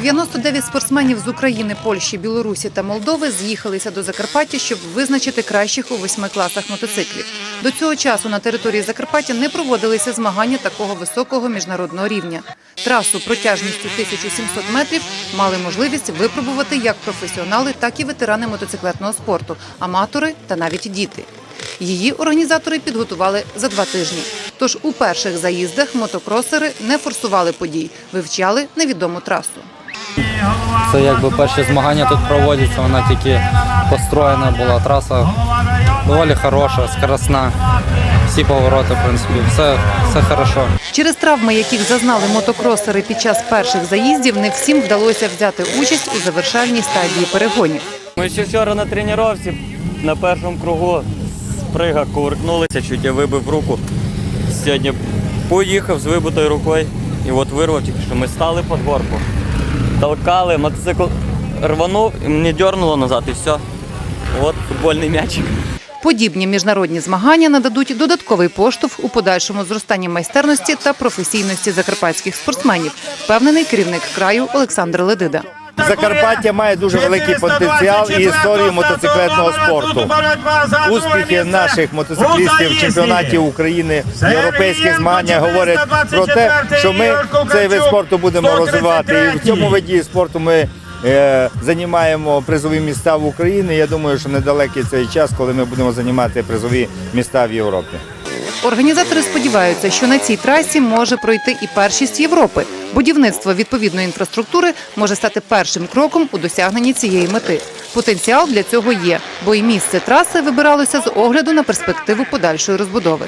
99 спортсменів з України, Польщі, Білорусі та Молдови з'їхалися до Закарпаття, щоб визначити кращих у восьми класах мотоциклів. До цього часу на території Закарпаття не проводилися змагання такого високого міжнародного рівня. Трасу протяжністю 1700 метрів мали можливість випробувати як професіонали, так і ветерани мотоциклетного спорту, аматори та навіть діти. Її організатори підготували за два тижні. Тож у перших заїздах мотокросери не форсували подій, вивчали невідому трасу. Це якби перші змагання тут проводяться, вона тільки построєна була. Траса доволі хороша, скоросна. Всі повороти, в принципі, все, все хорошо. Через травми, яких зазнали мотокросери під час перших заїздів, не всім вдалося взяти участь у завершальній стадії перегонів. Ми ще вчора на тренувці на першому кругу з прига кувыркнулися, чуть я вибив руку. Сьогодні поїхав з вибитою рукою і от вирвав тільки, що ми стали під горку. Толкали, мотоцикл рванув і мені дернуло назад і все. От футбольний м'ячик. Подібні міжнародні змагання нададуть додатковий поштовх у подальшому зростанні майстерності та професійності закарпатських спортсменів, впевнений керівник краю Олександр Ледида. Закарпаття має дуже великий потенціал і історію мотоциклетного спорту. Успіхи наших мотоциклістів в чемпіонаті України, європейських змаганнях говорять про те, що ми цей вид спорту будемо розвивати. І в цьому виді спорту ми е, займаємо призові міста в Україні. Я думаю, що недалекий цей час, коли ми будемо займати призові міста в Європі. Організатори сподіваються, що на цій трасі може пройти і першість Європи. Будівництво відповідної інфраструктури може стати першим кроком у досягненні цієї мети. Потенціал для цього є, бо і місце траси вибиралося з огляду на перспективу подальшої розбудови.